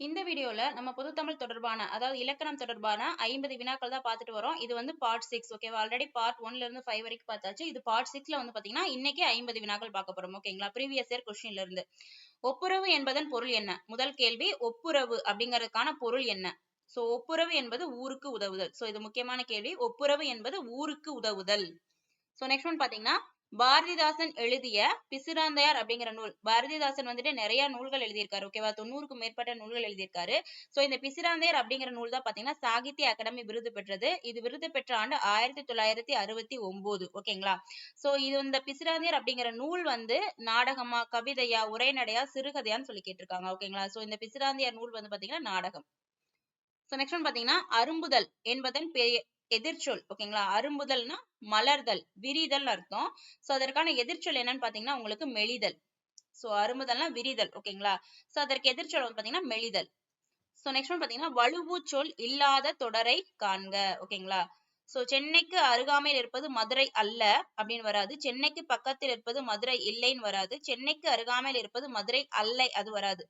இந்த வீடியோல நம்ம பொதுத்தமிழ் தொடர்பான அதாவது இலக்கணம் தொடர்பான ஐம்பது வினாக்கள் தான் பார்த்துட்டு வரோம். இது வந்து பார்ட் சிக்ஸ் ஓகேவா ஆல்ரெடி பார்ட் ஒன்ல இருந்து ஃபைவ் வரைக்கும் பார்த்தாச்சு. இது பார்ட் சிக்ஸ்ல வந்து பாத்தீங்கன்னா இன்னைக்கு ஐம்பது வினாக்கள் பார்க்க போறோம் ஓகேங்களா ப்ரீவியஸ் இயர் கொஸ்டின்ல இருந்து. ஒப்புரவு என்பதன் பொருள் என்ன? முதல் கேள்வி ஒப்புரவு அப்படிங்கறதுக்கான பொருள் என்ன? சோ ஒப்புரவு என்பது ஊருக்கு உதவுதல். சோ இது முக்கியமான கேள்வி. ஒப்புரவு என்பது ஊருக்கு உதவுதல். சோ நெக்ஸ்ட் ஒன் பாத்தீங்கன்னா பாரதிதாசன் எழுதிய பிசுராந்தையார் அப்படிங்கிற நூல். பாரதிதாசன் வந்துட்டு நிறைய நூல்கள் எழுதியிருக்காரு ஓகேவா தொண்ணூறுக்கும் மேற்பட்ட நூல்கள் எழுதியிருக்காரு. சோ இந்த பிசிராந்தையார் அப்படிங்கிற நூல் தான் பாத்தீங்கன்னா சாகித்ய அகாடமி விருது பெற்றது. இது விருது பெற்ற ஆண்டு ஆயிரத்தி தொள்ளாயிரத்தி அறுபத்தி ஒன்பது ஓகேங்களா சோ இது இந்த பிசிராந்தையார் அப்படிங்கிற நூல் வந்து நாடகமா கவிதையா உரைநடையா சிறுகதையான்னு சொல்லி கேட்டிருக்காங்க ஓகேங்களா சோ இந்த பிசிராந்தையார் நூல் வந்து பாத்தீங்கன்னா நாடகம். சோ நெக்ஸ்ட் ஒன் பாத்தீங்கன்னா அரும்புதல் என்பதன் பெ- எதிர்ச்சொல் ஓகேங்களா அரும்புதல்னா மலர்தல் விரிதல் அர்த்தம். சோ அதற்கான எதிர்ச்சொல் என்னன்னு பாத்தீங்கன்னா உங்களுக்கு மெலிதல். சோ அரும்புதல்னா விரிதல் ஓகேங்களா சோ அதற்கு எதிர்ச்சொல் வந்து பாத்தீங்கன்னா மெலிதல். சோ நெக்ஸ்ட் ஒன் பாத்தீங்கன்னா வலுவூச்சொல் சொல் இல்லாத தொடரை காண்க ஓகேங்களா சோ சென்னைக்கு அருகாமையில் இருப்பது மதுரை அல்ல அப்படின்னு வராது. சென்னைக்கு பக்கத்தில் இருப்பது மதுரை இல்லைன்னு வராது. சென்னைக்கு அருகாமையில் இருப்பது மதுரை அல்லை அது வராது.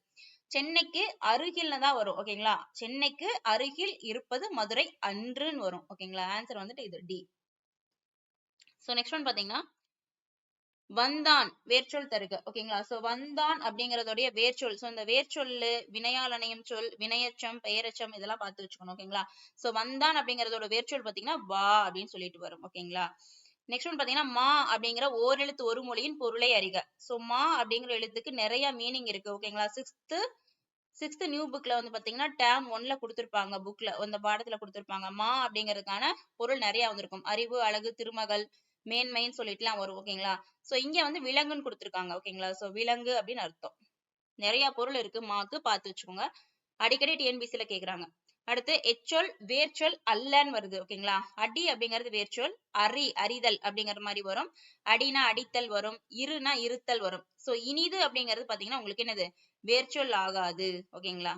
சென்னைக்கு அருகில்னு தான் வரும் ஓகேங்களா சென்னைக்கு அருகில் இருப்பது மதுரை அன்றுன்னு வரும் ஓகேங்களா ஆன்சர் வந்துட்டு இது டி சோ நெக்ஸ்ட் ஒன் பாத்தீங்கன்னா வந்தான் வேர்ச்சொல் தருக ஓகேங்களா சோ வந்தான் அப்படிங்கறதோடைய வேர்ச்சொல். சோ இந்த வேர்ச்சொல்லு வினையாளனையும் சொல் வினையச்சம் பெயரச்சம் இதெல்லாம் பார்த்து வச்சுக்கணும் ஓகேங்களா சோ வந்தான் அப்படிங்கறதோட வேர்ச்சொல் பாத்தீங்கன்னா வா அப்படின்னு சொல்லிட்டு வரும் ஓகேங்களா நெக்ஸ்ட் ஒன் பாத்தீங்கன்னா மா அப்படிங்கிற ஓரெழுத்து ஒரு மொழியின் பொருளை அறிக. சோ மா அப்படிங்கிற எழுத்துக்கு நிறைய மீனிங் இருக்கு ஓகேங்களா சிக்ஸ்த் சிக்ஸ்த் நியூ புக்ல வந்து பாத்தீங்கன்னா டேம் ஒன்ல கொடுத்துருப்பாங்க புக்ல அந்த பாடத்துல கொடுத்துருப்பாங்க. மா அப்படிங்கிறதுக்கான பொருள் நிறைய வந்திருக்கும். அறிவு அழகு திருமகள் மேன்மைன்னு சொல்லிட்டுலாம் வரும் ஓகேங்களா சோ இங்க வந்து விலங்குன்னு கொடுத்துருக்காங்க ஓகேங்களா சோ விலங்கு அப்படின்னு அர்த்தம். நிறைய பொருள் இருக்கு மாக்கு பார்த்து வச்சுக்கோங்க. அடிக்கடி டிஎன்பிசில கேக்குறாங்க. அடுத்து எச்சொல் வேர்ச்சொல் அல்லன்னு வருது ஓகேங்களா? அடி அப்படிங்கிறது வேர்ச்சொல் அரி அறிதல் அப்படிங்கிற மாதிரி வரும். அடினா அடித்தல் வரும் இருனா இருத்தல் வரும். சோ இனிது அப்படிங்கிறது பாத்தீங்கன்னா உங்களுக்கு என்னது? வேர்ச்சொல் ஆகாது ஓகேங்களா?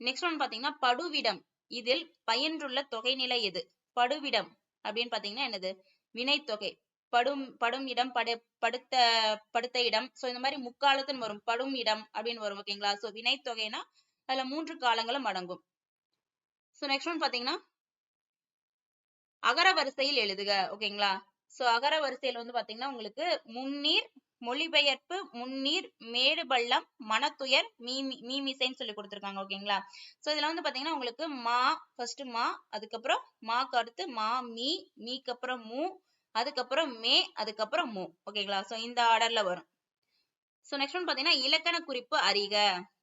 நெக்ஸ்ட் ஒன் பாத்தீங்கன்னா படுவிடம். இதில் பயின்றுள்ள தொகைநிலை எது? படுவிடம் அப்படின்னு பாத்தீங்கன்னா என்னது? வினைத்தொகை. படும் படும் இடம் படு படுத்த படுத்த இடம். சோ இந்த மாதிரி முக்காலத்துன்னு வரும். படும் இடம் அப்படின்னு வரும் ஓகேங்களா? சோ வினைத்தொகைனா அதுல மூன்று காலங்களும் அடங்கும். சோ நெக்ஸ்ட் ஒன் பாத்தீங்கன்னா அகர வரிசையில் எழுதுக ஓகேங்களா சோ அகர வரிசையில் வந்து பாத்தீங்கன்னா உங்களுக்கு முன்னீர் மொழிபெயர்ப்பு முன்னீர் மேடு பள்ளம் மனத்துயர் மீமி மீமிசைன்னு சொல்லி கொடுத்துருக்காங்க ஓகேங்களா சோ இதுல வந்து பாத்தீங்கன்னா உங்களுக்கு மா ஃபர்ஸ்ட் மா அதுக்கப்புறம் மா கருத்து மா மீ மீக்கு அப்புறம் மூ அதுக்கப்புறம் மே அதுக்கப்புறம் மூ ஓகேங்களா சோ இந்த ஆர்டர்ல வரும். சோ நெக்ஸ்ட் ஒன் பாத்தீங்கன்னா இலக்கண குறிப்பு அறிக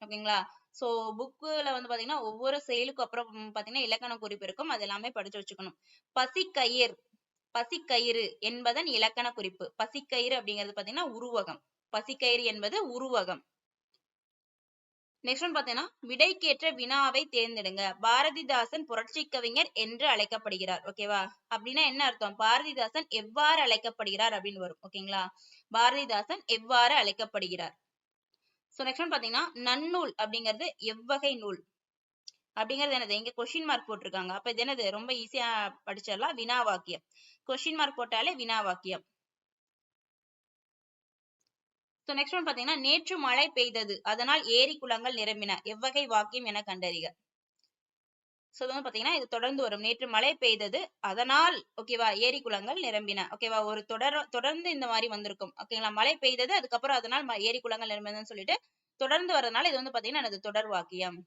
ஓகேங்களா சோ புக்குல வந்து பாத்தீங்கன்னா ஒவ்வொரு செயலுக்கு அப்புறம் பாத்தீங்கன்னா இலக்கண குறிப்பு இருக்கும். அது எல்லாமே படிச்சு வச்சுக்கணும். பசிக்கயிர் பசிக்கயிறு என்பதன் இலக்கண குறிப்பு. பசிக்கயிறு அப்படிங்கிறது பாத்தீங்கன்னா உருவகம். பசிக்கயிறு என்பது உருவகம். நெக்ஸ்ட் ஒன் பாத்தீங்கன்னா விடைக்கேற்ற வினாவை தேர்ந்தெடுங்க. பாரதிதாசன் புரட்சி கவிஞர் என்று அழைக்கப்படுகிறார். ஓகேவா அப்படின்னா என்ன அர்த்தம்? பாரதிதாசன் எவ்வாறு அழைக்கப்படுகிறார் அப்படின்னு வரும். ஓகேங்களா பாரதிதாசன் எவ்வாறு அழைக்கப்படுகிறார்? சோ நெக்ஸ்ட் ஒன் பாத்தீங்கன்னா நன்னூல் அப்படிங்கிறது எவ்வகை நூல். அப்படிங்கிறது என்னது? இங்க கொஸ்டின் மார்க் போட்டிருக்காங்க. அப்ப இது என்னது? ரொம்ப ஈஸியா படிச்சிடலாம். வினா வாக்கியம். கொஸ்டின் மார்க் போட்டாலே வினா வாக்கியம். சோ நெக்ஸ்ட் ஒன் பாத்தீங்கன்னா நேற்று மழை பெய்தது. அதனால் ஏரி குளங்கள் நிரம்பின. எவ்வகை வாக்கியம் என கண்டறிக. ஸோ இது வந்து பார்த்தீங்கன்னா இது தொடர்ந்து வரும். நேற்று மழை பெய்தது. அதனால் ஓகேவா ஏரி குளங்கள் நிரம்பின. ஓகேவா ஒரு தொடர் தொடர்ந்து இந்த மாதிரி வந்திருக்கும். ஓகேங்களா மழை பெய்தது அதுக்கப்புறம் அதனால் ஏரி குளங்கள் நிரம்பினதுன்னு சொல்லிட்டு தொடர்ந்து வரதுனால இது வந்து பார்த்தீங்கன்னா எனது தொடர் வாக்கியம்.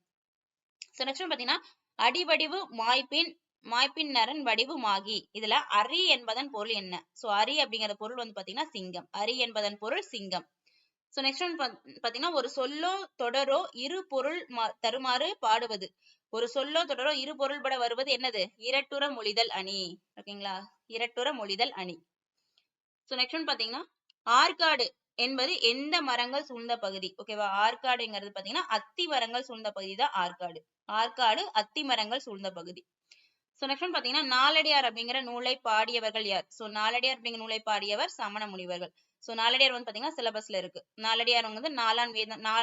சோ நெக்ஸ்ட் பார்த்தீங்கன்னா அடிவடிவு மாய்ப்பின் மாய்ப்பின் நரன் வடிவு மாகி. இதுல அரி என்பதன் பொருள் என்ன? சோ அரி அப்படிங்கிற பொருள் வந்து பாத்தீங்கன்னா சிங்கம். அரி என்பதன் பொருள் சிங்கம். சோ நெக்ஸ்ட் ஒன் பாத்தீங்கன்னா ஒரு சொல்லோ தொடரோ இரு பொருள் தருமாறு பாடுவது. ஒரு சொல்லோ தொடரோ இரு பொருள்பட வருவது என்னது? இரட்டுற மொழிதல் அணி. ஓகேங்களா? இரட்டுற மொழிதல் அணி. சோ நெக்ஸ்ட் ஒன் பாத்தீங்கன்னா ஆற்காடு என்பது எந்த மரங்கள் சூழ்ந்த பகுதி? ஓகேவா? ஆற்காடுங்கிறது பாத்தீங்கன்னா அத்தி மரங்கள் சூழ்ந்த பகுதி தான் ஆற்காடு. ஆற்காடு அத்தி மரங்கள் சூழ்ந்த பகுதி. சோ நெக்ஸ்ட் ஒன் பாத்தீங்கன்னா நாலடியார் அப்படிங்கிற நூலை பாடியவர்கள் யார்? சோ நாலடியார் அப்படிங்கிற நூலை பாடியவர் சமண முனிவர்கள். ஸோ நாலடியார் வந்து பார்த்தீங்கன்னா சிலபஸ்ல இருக்கு. நாலடியார் வந்து நாலான் வேதம் நா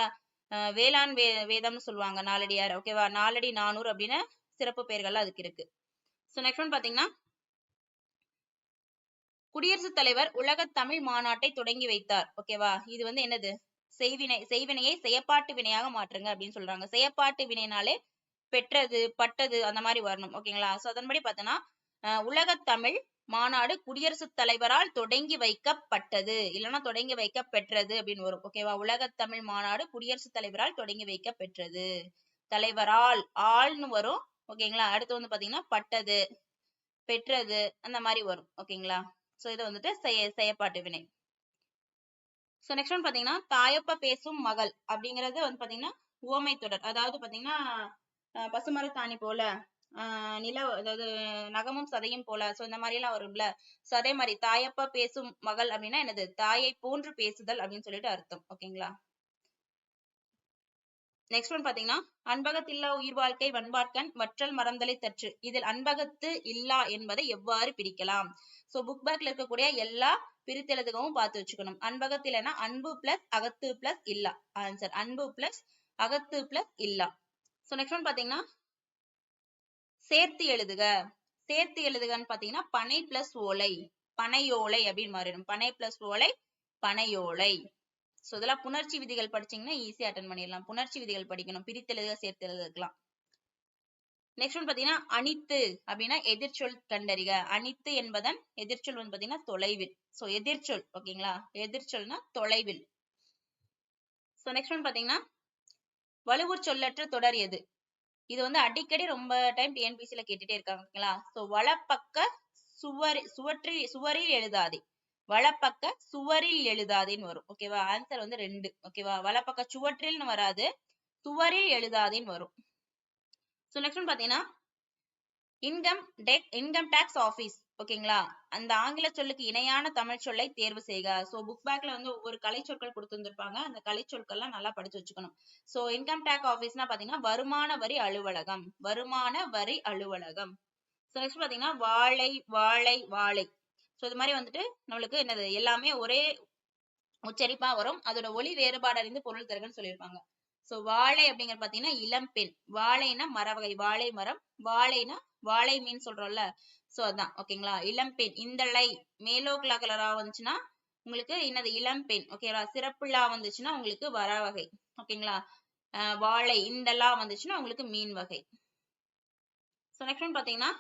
வேளாண் வே வேதம்னு சொல்லுவாங்க நாலடியார் ஓகேவா நாலடி நானூறு அப்படின்னு சிறப்பு பெயர்கள்லாம் அதுக்கு இருக்கு. ஸோ நெக்ஸ்ட் ஒன் பார்த்தீங்கன்னா குடியரசுத் தலைவர் உலக தமிழ் மாநாட்டை தொடங்கி வைத்தார் ஓகேவா இது வந்து என்னது? செய்வினை செய்வினையை செயப்பாட்டு வினையாக மாற்றுங்க அப்படின்னு சொல்றாங்க. செயப்பாட்டு வினைனாலே பெற்றது பட்டது அந்த மாதிரி வரணும் ஓகேங்களா ஸோ அதன்படி பார்த்தோன்னா உலக தமிழ் மாநாடு குடியரசுத் தலைவரால் தொடங்கி வைக்கப்பட்டது. இல்லைன்னா தொடங்கி வைக்க பெற்றது அப்படின்னு வரும். ஓகேவா உலக தமிழ் மாநாடு குடியரசுத் தலைவரால் தொடங்கி வைக்க பெற்றது தலைவரால் ஆள்னு வரும். ஓகேங்களா அடுத்து வந்து பாத்தீங்கன்னா பட்டது பெற்றது அந்த மாதிரி வரும். ஓகேங்களா சோ இது வந்துட்டு செய்ய செய்யப்பாட்டு வினை. சோ நெக்ஸ்ட் ஒன் பாத்தீங்கன்னா தாயப்ப பேசும் மகள் அப்படிங்கறது வந்து பாத்தீங்கன்னா உவமை தொடர். அதாவது பாத்தீங்கன்னா அஹ் பசுமர தாணி போல ஆஹ் நில அதாவது நகமும் சதையும் போல. சோ இந்த மாதிரி எல்லாம் வரும்ல. சோ அதே மாதிரி தாயப்பா பேசும் மகள் அப்படின்னா என்னது? தாயை போன்று பேசுதல் அப்படின்னு சொல்லிட்டு அர்த்தம். ஓகேங்களா? நெக்ஸ்ட் ஒன் பாத்தீங்கன்னா அன்பகத்தில்லா உயிர் வாழ்க்கை வன்பாட்கண் வற்றல் மறந்தலை தற்று. இதில் அன்பகத்து இல்லா என்பதை எவ்வாறு பிரிக்கலாம்? சோ புக் பேக்ல இருக்கக்கூடிய எல்லா பிரித்தெழுதுகவும் பார்த்து வச்சுக்கணும். அன்பகத்திலனா அன்பு பிளஸ் அகத்து பிளஸ் இல்லா. ஆன்சர் அன்பு பிளஸ் அகத்து பிளஸ் இல்லா. சோ நெக்ஸ்ட் ஒன் பாத்தீங்கன்னா சேர்த்து எழுதுக. சேர்த்து எழுதுகன்னு பாத்தீங்கன்னா பனை பிளஸ் ஓலை பனையோலை அப்படின்னு மாறிடும் பனை பிளஸ் ஓலை பனையோலை. ஸோ இதெல்லாம் புணர்ச்சி விதிகள் படிச்சீங்கன்னா ஈஸியா அட்டன் பண்ணிடலாம். புணர்ச்சி விதிகள் படிக்கணும். பிரித்தெழுத சேர்த்து எழுதுக்கலாம் நெக்ஸ்ட் ஒன் பாத்தீங்கன்னா அனித்து அப்படின்னா எதிர்ச்சொல் கண்டறிக. அனித்து என்பதன் எதிர்ச்சொல் வந்து பாத்தீங்கன்னா தொலைவில். சோ எதிர்ச்சொல் ஓகேங்களா? எதிர்ச்சொல்னா தொலைவில். சோ நெக்ஸ்ட் ஒன் பாத்தீங்கன்னா வலுவூர் சொல்லற்ற தொடர் எது? இது வந்து அடிக்கடி ரொம்ப டைம் டிஎன்பிசில கேட்டுட்டே இருக்காங்க ஓகேங்களா? சோ வலப்பக்க சுவர் சுவற்றில் சுவரில் எழுதாதே. வலப்பக்க சுவரில் எழுதாதேன்னு வரும். ஓகேவா ஆன்சர் வந்து ரெண்டு. ஓகேவா வலப்பக்க சுவற்றில்னு வராது சுவரில் எழுதாதேன்னு வரும். ஸோ நெக்ஸ்ட் ஒன் பாத்தீங்கன்னா income tax income tax office ஓகேங்களா அந்த ஆங்கில சொல்லுக்கு இணையான தமிழ் சொல்லை தேர்வு செய்க. சோ புக் பேக்ல வந்து ஒவ்வொரு கலை சொற்கள் கொடுத்துருப்பாங்க அந்த கலை சொற்கள்லாம் நல்லா படிச்சு வச்சுக்கணும். சோ இன்கம் டேக்ஸ் ஆபீஸ்னா பாத்தீங்கன்னா வருமான வரி அலுவலகம். வருமான வரி அலுவலகம். ஸோ நெக்ஸ்ட் பாத்தீங்கன்னா வாழை வாழை வாழை. சோ இது மாதிரி வந்துட்டு நம்மளுக்கு என்னது எல்லாமே ஒரே உச்சரிப்பா வரும். அதோட ஒலி வேறுபாடு அறிந்து பொருள் தருகன்னு சொல்லியிருப்பாங்க. சோ வாழை அப்படிங்கிற பாத்தீங்கன்னா இளம்பெண் வாழைனா மரவகை வாழை மரம். வாழைனா வாழை மீன் சொல்றோம்ல. சோ அதான். ஓகேங்களா இளம்பெண் இந்தளை மேலோக்லா கலரா வந்துச்சுன்னா உங்களுக்கு என்னது? இளம்பெண் ஓகேவா சிறப்புலா வந்துச்சுன்னா உங்களுக்கு வரவகை ஓகேங்களா அஹ் வாழை இந்தலா வந்துச்சுன்னா உங்களுக்கு மீன் வகை. சோ நெக்ஸ்ட் ஒன் பாத்தீங்கன்னா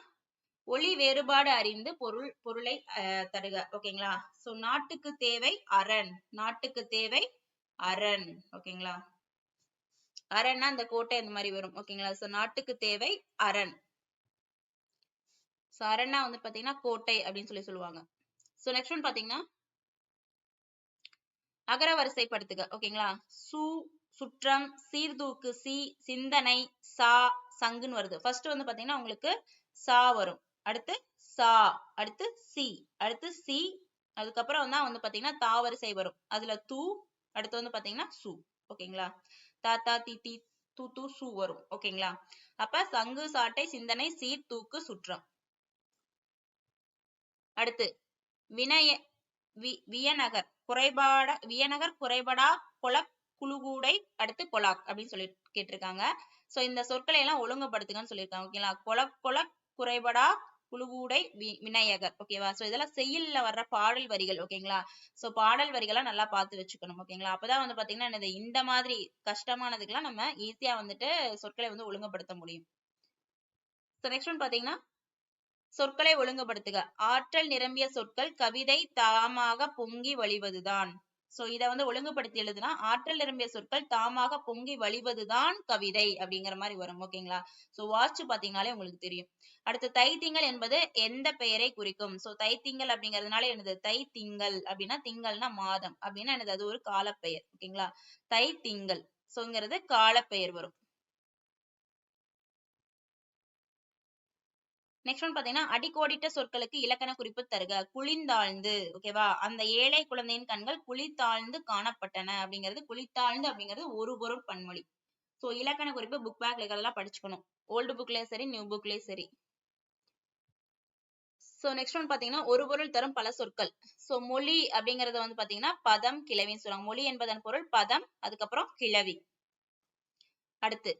ஒளி வேறுபாடு அறிந்து பொருள் பொருளை அஹ் தருக. ஓகேங்களா சோ நாட்டுக்கு தேவை அரண். நாட்டுக்கு தேவை அரண். ஓகேங்களா அரண்னா இந்த கோட்டை இந்த மாதிரி வரும். ஓகேங்களா சோ நாட்டுக்கு தேவை அரண். சோ அரண்னா வந்து பாத்தீங்கன்னா கோட்டை அப்படின்னு சொல்லி சொல்லுவாங்க. சோ நெக்ஸ்ட் ஒன் பாத்தீங்கன்னா அகர வரிசைப்படுத்துக ஓகேங்களா சு சுற்றம் சீர்தூக்கு சி சிந்தனை சா சங்குன்னு வருது. ஃபர்ஸ்ட் வந்து பாத்தீங்கன்னா உங்களுக்கு சா வரும். அடுத்து சா அடுத்து சி அடுத்து சி அதுக்கப்புறம் தான் வந்து பாத்தீங்கன்னா தாவரிசை வரும். அதுல தூ அடுத்து வந்து பாத்தீங்கன்னா சு. ஓகேங்களா தாத்தா தித்தி தூத்து தூ சு வரும். ஓகேங்களா அப்ப சங்கு சாட்டை சிந்தனை சீர் தூக்கு சுற்றம். அடுத்து வினய வி வியநகர் குறைபாட வியநகர் குறைபடா கொல குழுகூடை அடுத்து கொலாக் அப்படின்னு சொல்லி கேட்டிருக்காங்க. சோ இந்த சொற்களை எல்லாம் ஒழுங்குபடுத்துங்கன்னு சொல்லியிருக்காங்க. ஓகேங்களா கொல கொல குறைபடா குழுகூடை விநாயகர். ஓகேவா சோ இதெல்லாம் செய்யல வர்ற பாடல் வரிகள் ஓகேங்களா சோ பாடல் வரிகளை நல்லா பார்த்து வச்சுக்கணும் ஓகேங்களா அப்பதான் வந்து பாத்தீங்கன்னா என்னது இந்த மாதிரி கஷ்டமானதுக்கெல்லாம் நம்ம ஈஸியா வந்துட்டு சொற்களை வந்து ஒழுங்குபடுத்த முடியும். சோ நெக்ஸ்ட் ஒன் பாத்தீங்கன்னா சொற்களை ஒழுங்குபடுத்துக. ஆற்றல் நிரம்பிய சொற்கள் கவிதை தாமாக பொங்கி வழிவதுதான். சோ இத வந்து ஒழுங்குபடுத்தி எழுதுனா ஆற்றல் நிரம்பிய சொற்கள் தாமாக பொங்கி வழிவதுதான் கவிதை அப்படிங்கிற மாதிரி வரும் ஓகேங்களா? சோ வாட்ச் பாத்தீங்கனாலே உங்களுக்கு தெரியும். அடுத்து தைத்திங்கள் என்பது எந்த பெயரை குறிக்கும்? சோ தைத்திங்கள் அப்படிங்கறதுனால என்னது? தை திங்கள் அப்படின்னா திங்கள்னா மாதம் அப்படின்னா எனது அது ஒரு காலப்பெயர் ஓகேங்களா? தை திங்கள் சோங்கிறது காலப்பெயர் வரும். நெக்ஸ்ட் ஒன் பாத்தீங்கன்னா அடிக்கோடிட்ட சொற்களுக்கு இலக்கண குறிப்பு தருக. குளிர்ந்தாழ்ந்து ஓகேவா அந்த ஏழை குழந்தையின் கண்கள் குளிர்த்தாழ்ந்து காணப்பட்டன. அப்படிங்கிறது குளித்தாழ்ந்து அப்படிங்கிறது ஒரு பொருள் பன்மொழி. சோ இலக்கண குறிப்பு புக் பேக்ல இருக்கிறதெல்லாம் படிச்சுக்கணும். ஓல்டு புக்லயும் சரி நியூ புக்லயும் சரி. சோ நெக்ஸ்ட் ஒன் பாத்தீங்கன்னா ஒரு பொருள் தரும் பல சொற்கள். சோ மொழி அப்படிங்கறது வந்து பாத்தீங்கன்னா பதம் கிளவின்னு சொல்லுவாங்க. மொழி என்பதன் பொருள் பதம் அதுக்கப்புறம் கிளவி அடுத்து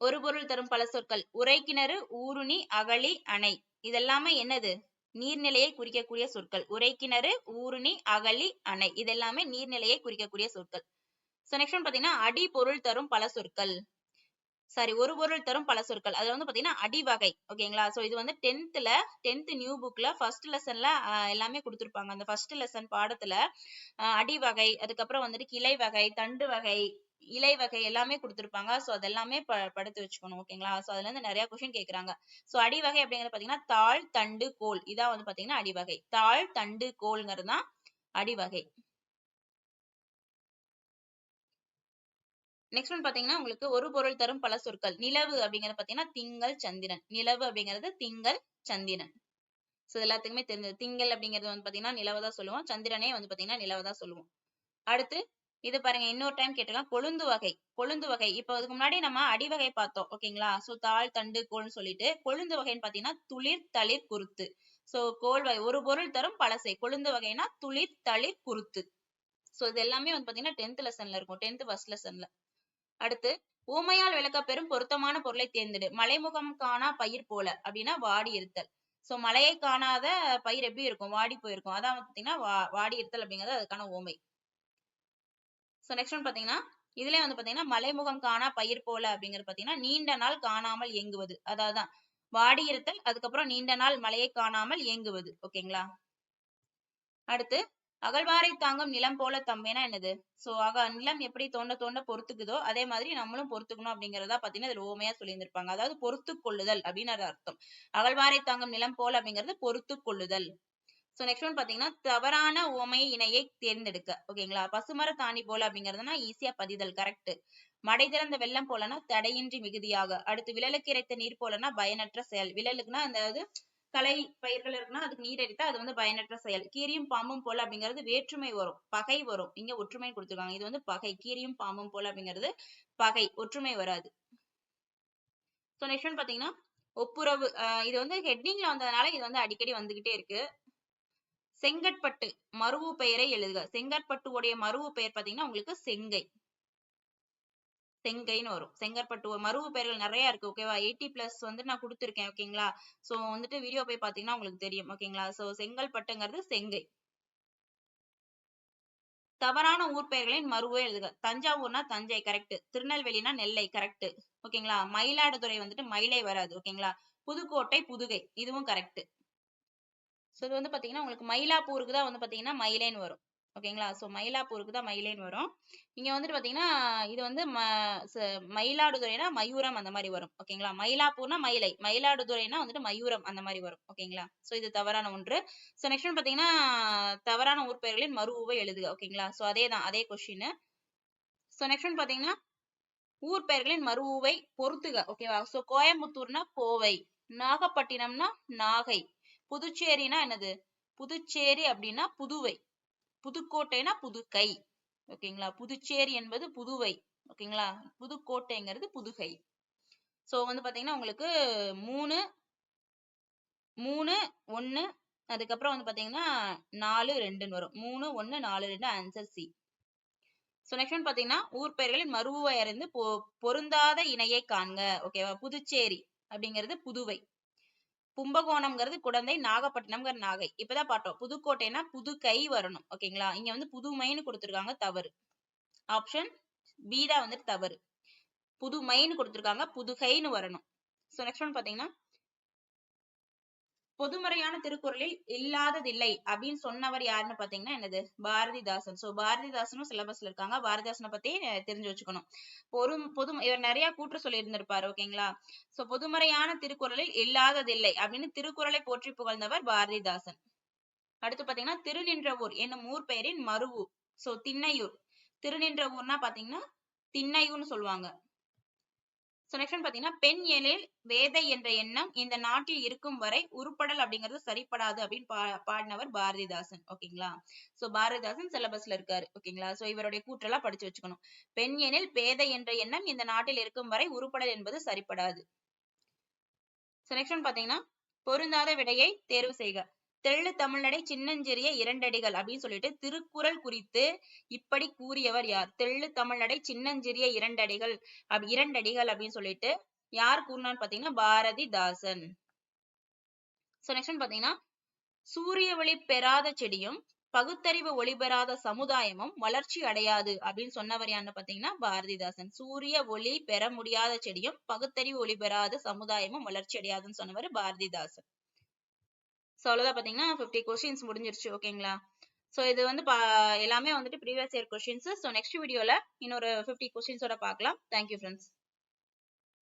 ஒரு பொருள் தரும் பல சொற்கள். உரைக்கிணறு ஊருணி அகழி அணை. இதெல்லாமே என்னது? நீர்நிலையை குறிக்கக்கூடிய சொற்கள். உரைக்கிணறு ஊருணி அகழி அணை. இதெல்லாமே நீர்நிலையை குறிக்கக்கூடிய சொற்கள். சோ நெக்ஸ்ட் ஒன் பாத்தீங்கன்னா அடி பொருள் தரும் பல சொற்கள். சாரி ஒரு பொருள் தரும் பல சொற்கள். அதுல வந்து பாத்தீங்கன்னா அடிவகை ஓகேங்களா? சோ இது வந்து டென்த்ல டென்த் நியூ புக்ல ஃபர்ஸ்ட் லெசன்ல எல்லாமே கொடுத்துருப்பாங்க. அந்த ஃபர்ஸ்ட் லெசன் பாடத்துல அடிவகை அதுக்கப்புறம் வந்துட்டு கிளை வகை தண்டு வகை இலை வகை எல்லாமே கொடுத்துருப்பாங்க. ஸோ அதெல்லாமே ப படுத்து வச்சுக்கணும் ஓகேங்களா ஸோ அதுல இருந்து நிறைய கொஸ்டின் கேக்குறாங்க. சோ அடிவகை அப்படிங்கறது பாத்தீங்கன்னா தாள் தண்டு கோல். இதான் வந்து பாத்தீங்கன்னா அடிவகை தாள் தண்டு கோல்ங்கிறது தான் அடிவகை நெக்ஸ்ட் ஒன் பாத்தீங்கன்னா உங்களுக்கு ஒரு பொருள் தரும் பல சொற்கள். நிலவு அப்படிங்கறது பாத்தீங்கன்னா திங்கள் சந்திரன். நிலவு அப்படிங்கிறது திங்கள் சந்திரன். ஸோ எல்லாத்துக்குமே தெரிஞ்சது. திங்கள் அப்படிங்கிறது வந்து பாத்தீங்கன்னா நிலவை தான் சொல்லுவோம். சந்திரனே வந்து பாத்தீங்கன்னா நிலவை தான் சொல்லுவோம். அடுத்து இது பாருங்க இன்னொரு டைம் கேட்டுக்கலாம் கொழுந்து வகை. கொழுந்து வகை. இப்போ அதுக்கு முன்னாடி நம்ம அடிவகை பார்த்தோம். ஓகேங்களா? சோ தாள் தண்டு கோல்னு சொல்லிட்டு கொழுந்து வகைன்னு பாத்தீங்கன்னா துளிர் தளிர் குருத்து. சோ கோல் வகை. ஒரு பொருள் தரும் பழசை. கொழுந்து வகைனா துளிர் தளிர் குருத்து. சோ இது எல்லாமே வந்து பாத்தீங்கன்னா டென்த் லெசன்ல இருக்கும். டென்த் ஃபர்ஸ்ட் லெசன்ல அடுத்து ஊமையால் விளக்கப்பெறும் பொருத்தமான பொருளை தேர்ந்தெடு. மலைமுகம் காணா பயிர் போல அப்படின்னா வாடி இருத்தல். சோ மலையை காணாத பயிர் எப்படி இருக்கும்? வாடி போயிருக்கும். அதான் பாத்தீங்கன்னா வா- வாடி இருத்தல் அப்படிங்கிறது அதுக்கான ஊமை. ஸோ நெக்ஸ்ட் ஒன் பார்த்தீங்கன்னா இதுலயே வந்து பார்த்தீங்கன்னா மலைமுகம் காணா பயிர் போல அப்படிங்கிறது பார்த்தீங்கன்னா நீண்ட நாள் காணாமல் இயங்குவது அதாவது வாடி இருத்தல் அதுக்கப்புறம் நீண்ட நாள் மழையை காணாமல் இயங்குவது ஓகேங்களா? அடுத்து அகழ்வாரை தாங்கும் நிலம் போல தம்பேனா என்னது? சோ ஆக நிலம் எப்படி தோண்ட தோண்ட பொறுத்துக்குதோ அதே மாதிரி நம்மளும் பொறுத்துக்கணும் அப்படிங்கறதா பாத்தீங்கன்னா இதுல ஓமையா சொல்லியிருந்திருப்பாங்க. அதாவது பொறுத்து கொள்ளுதல் அப்படின்னு அர்த்தம். அகழ்வாரை தாங்கும் நிலம் போல அப்படிங்கிறது பொறுத்து கொள்ளுதல் ஸோ நெக்ஸ்ட் ஒன் பார்த்தீங்கன்னா தவறான உவமை இணையை தேர்ந்தெடுக்க. ஓகேங்களா பசுமர தாணி போல அப்படிங்கிறதுனா ஈஸியா பதிதல் கரெக்ட் மடை திறந்த வெள்ளம் போலனா தடையின்றி மிகுதியாக. அடுத்து விழலுக்கு இறைத்த நீர் போலனா பயனற்ற செயல். விழலுக்குன்னா அந்த கலை பயிர்கள் இருக்குன்னா அதுக்கு நீர் அடித்தா அது வந்து பயனற்ற செயல். கீரியும் பாம்பும் போல அப்படிங்கிறது வேற்றுமை வரும். பகை வரும். இங்க ஒற்றுமை கொடுத்துருக்காங்க. இது வந்து பகை. கீரியும் பாம்பும் போல அப்படிங்கிறது பகை. ஒற்றுமை வராது. ஸோ நெக்ஸ்ட் ஒன் பாத்தீங்கன்னா ஒப்புரவு. இது வந்து ஹெட்டிங்ல வந்ததுனால இது வந்து அடிக்கடி வந்துகிட்டே இருக்கு. செங்கற்பட்டு மருவு பெயரை எழுதுக. செங்கற்பட்டு உடைய மருவு பெயர் பாத்தீங்கன்னா உங்களுக்கு செங்கை. செங்கைன்னு வரும். செங்கற்பட்டு மருவு பெயர்கள் நிறைய இருக்கு ஓகேவா எயிட்டி பிளஸ் வந்து நான் கொடுத்துருக்கேன் ஓகேங்களா சோ வந்துட்டு வீடியோ போய் பாத்தீங்கன்னா உங்களுக்கு தெரியும் ஓகேங்களா சோ செங்கல்பட்டுங்கிறது செங்கை. தவறான ஊர் பெயர்களின் மருவே எழுதுக. தஞ்சாவூர்னா தஞ்சை கரெக்ட் திருநெல்வேலினா நெல்லை கரெக்ட் ஓகேங்களா மயிலாடுதுறை வந்துட்டு மயிலை வராது ஓகேங்களா புதுக்கோட்டை புதுகை இதுவும் கரெக்ட் ஸோ இது வந்து பார்த்தீங்கன்னா உங்களுக்கு மயிலாப்பூருக்கு தான் வந்து பார்த்தீங்கன்னா மயிலைன்னு வரும். ஓகேங்களா ஸோ மயிலாப்பூருக்கு தான் மயிலைன்னு வரும். இங்கே வந்துட்டு பார்த்தீங்கன்னா இது வந்து ம மயிலாடுதுறைனா மயூரம் அந்த மாதிரி வரும். ஓகேங்களா மயிலாப்பூர்னா மயிலை. மயிலாடுதுறைனா வந்துட்டு மயூரம் அந்த மாதிரி வரும். ஓகேங்களா ஸோ இது தவறான ஒன்று. ஸோ நெக்ஸ்ட் பார்த்தீங்கன்னா தவறான ஊர் பெயர்களின் மறுவை எழுதுக. ஓகேங்களா ஸோ அதே தான் அதே கொஷின் ஸோ நெக்ஸ்ட் பார்த்தீங்கன்னா பாத்தீங்கன்னா ஊர் பெயர்களின் மறுவை பொறுத்துக ஓகேவா ஸோ கோயம்புத்தூர்னா கோவை. நாகப்பட்டினம்னா நாகை. புதுச்சேரினா என்னது? புதுச்சேரி அப்படின்னா புதுவை. புதுக்கோட்டைனா புதுக்கை. ஓகேங்களா? புதுச்சேரி என்பது புதுவை. ஓகேங்களா? புதுக்கோட்டைங்கிறது புதுகை. சோ வந்து பாத்தீங்கன்னா உங்களுக்கு மூணு மூணு ஒன்று அதுக்கப்புறம் வந்து பாத்தீங்கன்னா நாலு ரெண்டுன்னு வரும். மூணு ஒன்று நாலு ரெண்டு answer C so next one பாத்தீங்கன்னா ஊர் பெயர்களின் மறுவை அறிந்து பொ பொருந்தாத இணையை காண்க. ஓகேவா? புதுச்சேரி அப்படிங்கிறது புதுவை. கும்பகோணம்ங்கிறது குழந்தை நாகப்பட்டினம்ங்கிற நாகை. இப்பதான் பார்த்தோம். புதுக்கோட்டைனா கை வரணும். ஓகேங்களா? இங்க வந்து புதுமைன்னு கொடுத்திருக்காங்க தவறு. ஆப்ஷன் பி தான் வந்துட்டு தவறு. புதுமைன்னு கொடுத்திருக்காங்க. புதுகைன்னு வரணும். சோ நெக்ஸ்ட் ஒன் பாத்தீங்கன்னா பொதுமறையான திருக்குறளில் இல்லாததில்லை அப்படின்னு சொன்னவர் யாருன்னு பாத்தீங்கன்னா என்னது? பாரதிதாசன். சோ பாரதிதாசனும் சிலபஸ்ல இருக்காங்க. பாரதிதாசனை பத்தி தெரிஞ்சு வச்சுக்கணும். பொது பொது இவர் நிறைய கூற்று சொல்லி இருந்திருப்பாரு ஓகேங்களா சோ பொதுமறையான திருக்குறளில் இல்லாததில்லை அப்படின்னு திருக்குறளை போற்றி புகழ்ந்தவர் பாரதிதாசன். அடுத்து பாத்தீங்கன்னா திருநின்றவூர் என்னும் ஊர் பெயரின் மருவு சோ திண்ணையூர். திருநின்றவூர்னா பாத்தீங்கன்னா திண்ணையூர்னு சொல்லுவாங்க. ஸோ நெக்ஸ்ட் பார்த்தீங்கன்னா பெண் எழில் வேதை என்ற எண்ணம் இந்த நாட்டில் இருக்கும் வரை உருப்படல் அப்படிங்கிறது சரிப்படாது அப்படின்னு பா பாடினவர் பாரதிதாசன். ஓகேங்களா? ஸோ பாரதிதாசன் சிலபஸ்ல இருக்காரு. ஓகேங்களா? ஸோ இவருடைய கூற்றெல்லாம் படிச்சு வச்சுக்கணும். பெண் எனில் பேதை என்ற எண்ணம் இந்த நாட்டில் இருக்கும் வரை உருப்படல் என்பது சரிப்படாது. ஸோ நெக்ஸ்ட் பார்த்தீங்கன்னா பொருந்தாத விடையை தேர்வு செய்க. தெள்ளு தமிழ்நடை சின்னஞ்சிறிய இரண்டடிகள் அப்படின்னு சொல்லிட்டு திருக்குறள் குறித்து இப்படி கூறியவர் யார்? தெள்ளு தமிழ்நடை சின்னஞ்சிறிய இரண்டடிகள் அப் இரண்டடிகள் அப்படின்னு சொல்லிட்டு யார் கூறினான்னு பாத்தீங்கன்னா பாரதிதாசன். சோ நெக்ஸ்ட் பாத்தீங்கன்னா சூரிய ஒளி பெறாத செடியும் பகுத்தறிவு ஒளி பெறாத சமுதாயமும் வளர்ச்சி அடையாது அப்படின்னு சொன்னவர் யாருன்னு பாத்தீங்கன்னா பாரதிதாசன். சூரிய ஒளி பெற முடியாத செடியும் பகுத்தறிவு ஒளி பெறாத சமுதாயமும் வளர்ச்சி அடையாதுன்னு சொன்னவர் பாரதிதாசன். ஸோ அவ்வளோதான் பார்த்தீங்கன்னா ஃபிஃப்டி கொஸ்டின்ஸ் முடிஞ்சிருச்சு ஓகேங்களா ஸோ இது வந்து பா எல்லாமே வந்துட்டு previous year questions so next வீடியோவில் இன்னொரு ஃபிஃப்டி கொஸ்டின்ஸோட பார்க்கலாம். Thank you friends